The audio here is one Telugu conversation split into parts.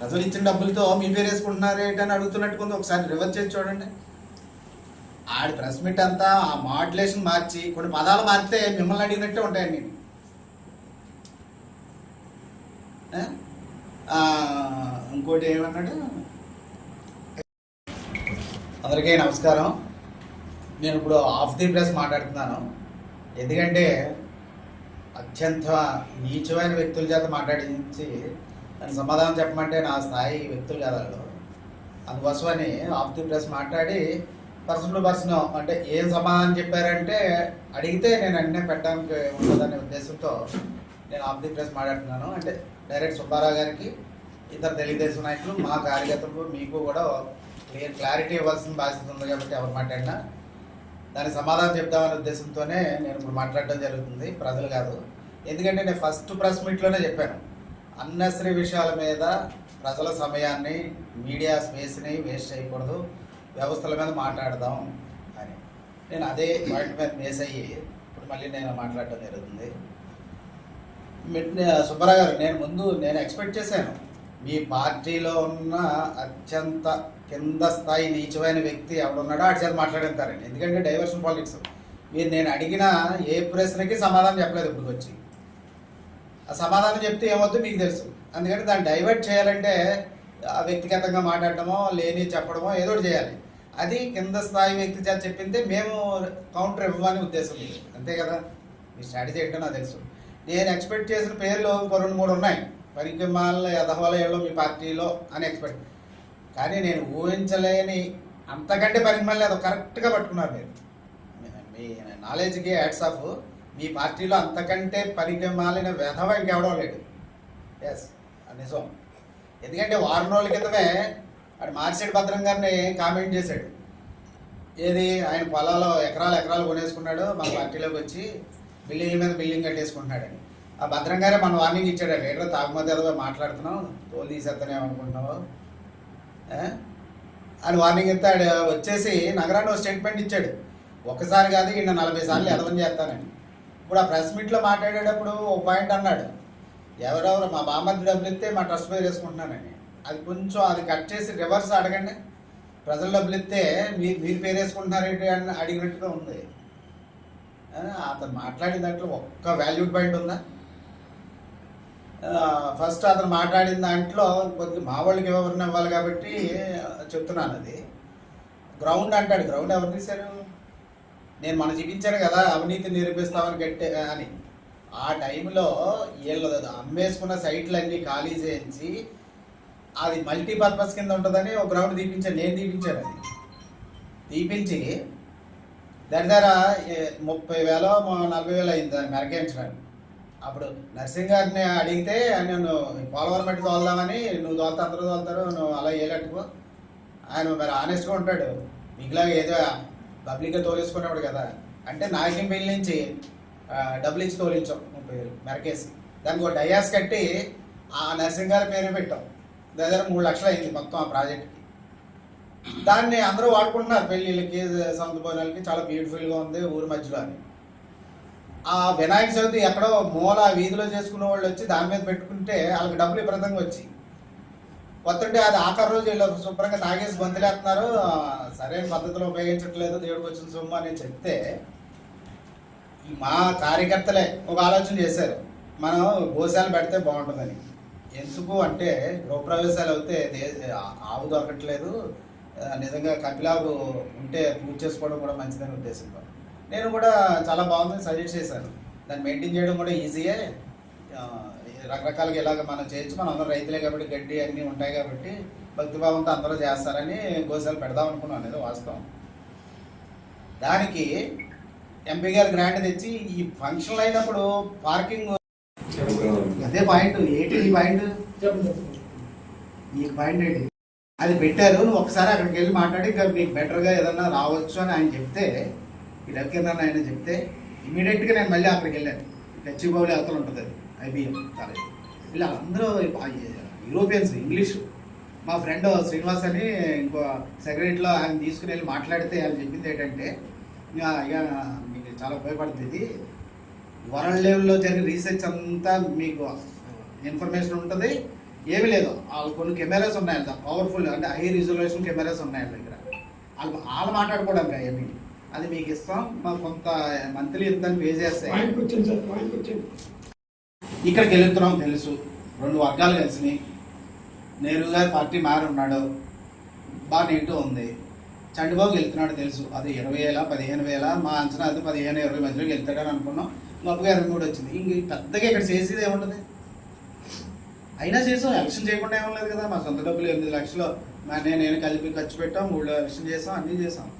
ప్రజలు ఇచ్చిన డబ్బులతో మీ పేరు వేసుకుంటున్నారు ఏంటని అడుగుతున్నట్టు కొంత ఒకసారి రివర్స్ చేసి చూడండి. ఆడి ప్రెస్ మీట్ అంతా ఆ మాడ్యులేషన్ మార్చి కొన్ని పదాలు మారితే మిమ్మల్ని అడిగినట్టే ఉంటాయండి. నేను ఇంకోటి ఏమన్నాడు? అందరికీ నమస్కారం. నేను ఇప్పుడు ఆఫ్ ది ప్రెస్ మాట్లాడుతున్నాను. ఎందుకంటే అత్యంత నీచమైన వ్యక్తుల చేత మాట్లాడించి దాని సమాధానం చెప్పమంటే నా స్థాయి వ్యక్తులు కదా వాళ్ళు. అందుకోసమని ఆఫ్ ది ప్రెస్ మాట్లాడి పర్సన్ టు పర్సన్ అంటే ఏం సమాధానం చెప్పారంటే అడిగితే నేను అన్నీ పెట్టడానికి ఉండదనే ఉద్దేశంతో నేను ఆఫ్ ది ప్రెస్ మాట్లాడుతున్నాను. అంటే డైరెక్ట్ సుబ్బారావు గారికి ఇతర తెలుగుదేశం నాయకులు మా కార్యకర్తలకు మీకు కూడా క్లియర్ క్లారిటీ ఇవ్వాల్సిన బాధ్యత ఉంది కాబట్టి ఎవరు మాట్లాడినా దానికి సమాధానం చెప్దామనే ఉద్దేశంతోనే నేను ఇప్పుడు మాట్లాడడం జరుగుతుంది ప్రజలు కాదు. ఎందుకంటే నేను ఫస్ట్ ప్రెస్ మీట్లోనే చెప్పాను. అన్నెసరీ విషయాల మీద ప్రజల సమయాన్ని మీడియా స్పేస్ని వేస్ట్ చేయకూడదు. వ్యవస్థల మీద మాట్లాడదాం అని. నేను అదే పాయింట్ మీద బేస్ అయ్యి ఇప్పుడు మళ్ళీ నేను మాట్లాడటం జరుగుతుంది. మీ- సుబ్బారావు గారు నేను ముందు నేను ఎక్స్పెక్ట్ చేశాను. మీ పార్టీలో ఉన్న అత్యంత కింద స్థాయి నీచమైన వ్యక్తి ఎవడున్నాడో అటు చేత మాట్లాడతారండి ఎందుకంటే డైవర్షన్ పాలిటిక్స్. మీరు నేను అడిగిన ఏ ప్రశ్నకి సమాధానం చెప్పలేదు ఇప్పుడు వచ్చి ఆ సమాధానం చెప్తే ఏమవుతుందో మీకు తెలుసు. అందుకని దాన్ని డైవర్ట్ చేయాలంటే వ్యక్తిగతంగా మాట్లాడటమో లేని చెప్పడమో ఏదో ఒకటి చేయాలి. అది కింద స్థాయి వ్యక్తి చేత చెప్పింది మేము కౌంటర్ ఇవ్వమని ఉద్దేశం అంతే కదా? మీ స్ట్రాటజీ ఏంటో నాకు తెలుసు. నేను ఎక్స్పెక్ట్ చేసిన పేర్లు ఇంకో రెండు మూడు ఉన్నాయి. పరిగమాల యథవలయంలో మీ పార్టీలో అని ఎక్స్పెక్ట్ కానీ నేను ఊహించలేని అంతకంటే పరిగమాలు అది కరెక్ట్గా పట్టుకున్నారు మీరు. మీ నాలెడ్జ్కి యాడ్స్ ఆఫ్ మీ పార్టీలో అంతకంటే పరిగమాలిన వెధవ ఇంకెవడో లేడు. ఎస్ నిజం ఎందుకంటే వారం రోజుల క్రితమే అటు మార్చెడ్ భద్రం గారిని కామెంట్ చేశాడు. ఏది? ఆయన పొలాలు ఎకరాలు ఎకరాలు కొనేసుకున్నాడు మన పార్టీలోకి వచ్చి బిల్డింగ్ల మీద బిల్డింగ్ కట్టేసుకుంటున్నాడని ఆ భద్రం గారే మన వార్నింగ్ ఇచ్చాడు. ఏదో తాగుమతి ఏదో మాట్లాడుతున్నావు తోలు తీసేస్తానేమో అనుకుంటున్నావు అని వార్నింగ్ ఇస్తాడు వచ్చేసి నగరాన్ని ఒక స్టేట్మెంట్ ఇచ్చాడు. ఒకసారి కాదు ఈయన నలభై సార్లు ఎదవని చేస్తానని. ఇప్పుడు ఆ ప్రెస్ మీట్లో మాట్లాడేటప్పుడు ఒక పాయింట్ అన్నాడు. ఎవరెవరు మా బామ్మది డబ్బులు ఇస్తే మా ట్రస్ట్ పేరు వేసుకుంటున్నానని అది కొంచెం అది కట్ చేసి రివర్స్ అడగండి. ప్రజలు డబ్బులు ఇస్తే మీ మీరు పేరు వేసుకుంటున్నారేంటి అని అడిగినట్టుగా ఉంది. అతను మాట్లాడిన దాంట్లో ఒక్క వాల్యూడ్ పాయింట్ ఉందా? ఫస్ట్ అతను మాట్లాడిన దాంట్లో కొద్ది మా వాళ్ళకి ఎవరిని ఇవ్వాలి కాబట్టి చెప్తున్నాను అది. గ్రౌండ్ అంటాడు. గ్రౌండ్ ఎవరు తీశారు? నేను మనం చూపించాను కదా అవినీతి నిరూపిస్తామని కట్టే అని. ఆ టైంలో వీళ్ళు అమ్మేసుకున్న సైట్లన్నీ ఖాళీ చేయించి అది మల్టీపర్పస్ కింద ఉంటుందని ఒక గ్రౌండ్ తీపించాను నేను తీపించాను అది. తీపించి దాని దగ్గర ముప్పై వేలో నలభై వేలు అయింది దాన్ని మెరకేయించడానికి. అప్పుడు నర్సింగ్ గారిని అడిగితే నేను పోలవరం పెట్టి తోలుదామని నువ్వు తోలుతా అందరూ తోలుతారు నువ్వు అలా వేయలేట్టుకో ఆయన మరి ఆనెస్ట్గా ఉంటాడు. మీకులాగా ఏదో పబ్లిక్గా తోలేసుకునేవాడు కదా. అంటే నాయకం బిల్ నుంచి డబ్బులు ఇచ్చి తోలించాం ముప్పై వేలు మెరకేసి. దానికి ఒక డయాస్ కట్టి ఆ నర్సింగ్ గారి పేరు పెట్టాం. దగ్గర మూడు లక్షలు అయింది మొత్తం ఆ ప్రాజెక్ట్కి. దాన్ని అందరూ వాడుకుంటున్నారు పెళ్ళిళ్ళకి సొంత భోజనాలకి. చాలా బ్యూటిఫుల్గా ఉంది ఊరి మధ్యలో అని. ఆ వినాయక చవితి ఎక్కడో మూల వీధిలో చేసుకునే వాళ్ళు వచ్చి దాని మీద పెట్టుకుంటే వాళ్ళకి డబ్బులు విపరీతంగా వచ్చి వస్తుంటే అది ఆఖరి రోజు వీళ్ళు శుభ్రంగా తాగేసి గొంతులేస్తున్నారు సరైన పద్ధతిలో ఉపయోగించట్లేదు దేవుడికి వచ్చిన సొమ్ము అని చెప్తే మా కార్యకర్తలే ఒక ఆలోచన చేశారు. మనం గోశాల పెడితే బాగుంటుందని. ఎందుకు అంటే గృహప్రవేశాలు అయితే ఆవు దొరకట్లేదు. నిజంగా కపిలావు ఉంటే పూజ చేసుకోవడం కూడా మంచిదని ఉద్దేశంతో. నేను కూడా చాలా బాగుందని సజెస్ట్ చేశాను. దాన్ని మెయింటైన్ చేయడం కూడా ఈజీయే. రకరకాలుగా ఇలాగ మనం చేయొచ్చు. మనం అందరం రైతులే కాబట్టి గడ్డి అన్నీ ఉంటాయి కాబట్టి భక్తిభావంతో అందరూ చేస్తారని గోశాల పెడదాం అనుకున్నాను అనేది వాస్తవం. దానికి ఎంపీ గారు గ్రాంట్ తెచ్చి ఈ ఫంక్షన్ అయినప్పుడు పార్కింగ్ అదే పాయింట్. ఏంటి ఈ పాయింట్? ఈ పాయింట్ ఏంటి? అది పెట్టారు. నువ్వు ఒకసారి అక్కడికి వెళ్ళి మాట్లాడి ఇంకా మీకు బెటర్గా ఏదన్నా రావచ్చు అని ఆయన చెప్తే ఈ రవికిరణ్ ఆయన చెప్తే ఇమీడియట్గా నేను మళ్ళీ అక్కడికి వెళ్ళాను. గచ్చిబౌలి అవతల ఉంటుంది అది. ఐబిఎం కాలేజ్ ఇలా అందరూ యూరోపియన్స్ ఇంగ్లీష్. మా ఫ్రెండ్ శ్రీనివాస్ అని ఇంకో సెక్రటరీలో ఆయన తీసుకుని వెళ్ళి మాట్లాడితే ఆయన చెప్పింది ఏంటంటే ఇక మీకు చాలా ఉపయోగపడుతుంది. ఇది వరల్డ్ లెవెల్లో జరిగే రీసెర్చ్ అంతా మీకు ఇన్ఫర్మేషన్ ఉంటుంది. ఏమీ లేదు. వాళ్ళు కొన్ని కెమెరాస్ ఉన్నాయంట పవర్ఫుల్ అంటే హై రిజల్యూషన్ కెమెరాస్ ఉన్నాయి దగ్గర. వాళ్ళు వాళ్ళు మాట్లాడుకోవడానికి అవన్నీ అది మీకు ఇస్తాం. మాకు కొంత మంత్లీ ఇంత పే చేస్తాయి. ఇక్కడికి వెళ్తున్నాం తెలుసు. రెండు వర్గాలు కలిసినాయి. నేరుగా పార్టీ మారి ఉన్నాడు. బాగా నెగిటివ్ ఉంది. చంద్రబాబు వెళ్తున్నాడు తెలుసు. అది ఇరవై వేల పదిహేను వేల మా అంచనా అది పదిహేను ఇరవై మధ్యలోకి వెళ్తాడని అనుకున్నాం. గొప్పగా ఇరవై మూడు వచ్చింది. ఇంక పెద్దగా ఇక్కడ చేసేది ఏముంటుంది అయినా చేసాం. ఎలక్షన్ చేయకుండా ఏమలేదు కదా. మా సొంత డబ్బులు ఎనిమిది లక్షలు. మా నేను నేను కలిపి ఖర్చు పెట్టాం. మూడు ఎలక్షన్ చేసాం. అన్నీ చేసాం.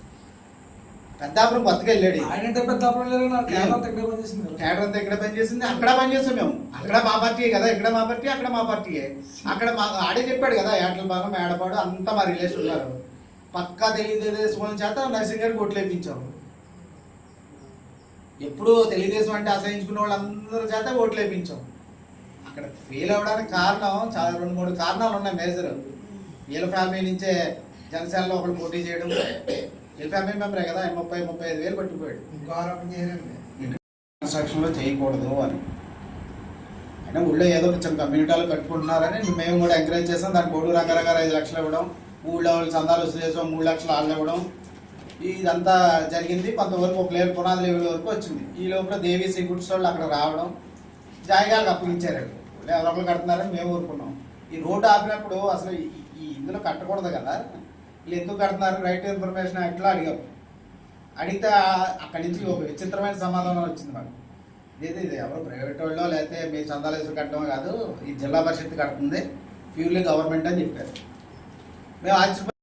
పెద్దాపురం కొత్తగా వెళ్ళాడు. ఆయన పెద్ద అప్పుడు లేదు నా కేరళ దగ్గర పనిచేసింది కేడర్ అక్కడ పనిచేస్తాం మేము. అక్కడ మా పార్టీయే కదా ఇక్కడ మా పార్టీ అక్కడ మా పార్టీయే. అక్కడ మా ఆడే చెప్పాడు కదా ఏటల భాగం మేడపాడు అంతా మా రిలేషన్ ఉన్నారు. పక్కా తెలుగుదేశం వాళ్ళ చేత నర్సింగ్ గారికి ఓట్లు వేయించాం ఎప్పుడు తెలుగుదేశం అంటే అసహించుకున్న వాళ్ళందరి చేత ఓట్లు వేయించాం అక్కడ ఫెయిల్ అవ్వడానికి కారణం చాలా రెండు మూడు కారణాలు ఉన్నాయి మేజర్ వీళ్ళ ఫ్యామిలీ నుంచే జనసేనలో ఒకళ్ళు పోటీ చేయడం వీళ్ళ ఫ్యామిలీ మెంబరే కదా ఆయన ముప్పై ముప్పై ఐదు వేలు పట్టుకుపోయాడు. ఇంకో ఆరోపణ చేయరండి కన్స్ట్రక్షన్లో చేయకూడదు అని. అయినా ఊళ్ళో ఏదో కొంచెం కమ్యూనిటీలు కట్టుకుంటున్నారని మేము కూడా ఎంకరేజ్ చేస్తాం. దానికి కోడు రంగారావు గారు ఐదు లక్షలు ఇవ్వడం ఊళ్ళో వాళ్ళు చందాలు వసూలు చేసాం మూడు లక్షలు వాళ్ళు ఇవ్వడం. ఇదంతా జరిగింది. కొంతవరకు ఒక లేరు పునాది లెవెల్ వరకు వచ్చింది. ఈ లోపల దేవి సీ గుడ్స్ వాళ్ళు అక్కడ రావడం జాయిగాలకు అప్పగించారు వాళ్ళు ఎవరో ఒకరు కడుతున్నారని మేము ఊరుకున్నాం. ఈ రోడ్డు ఆపినప్పుడు అసలు ఈ- ఈ ఇందులో కట్టకూడదు కదా. వీళ్ళు ఎందుకు కడుతున్నారు? రైట్ ఇన్ఫర్మేషన్ ఎట్లా అడిగాం? అడిగితే అక్కడి నుంచి ఒక విచిత్రమైన సమాధానం వచ్చింది మాకు. ఇది ఇది? ఎవరు ప్రైవేట్ వాళ్ళో లేకపోతే మీ చందాలు వేసి కట్టడం కాదు ఈ జిల్లా పరిషత్ కడుతుంది ప్యూర్లీ గవర్నమెంట్ అని చెప్పారు. మేము ఆశ్చర్య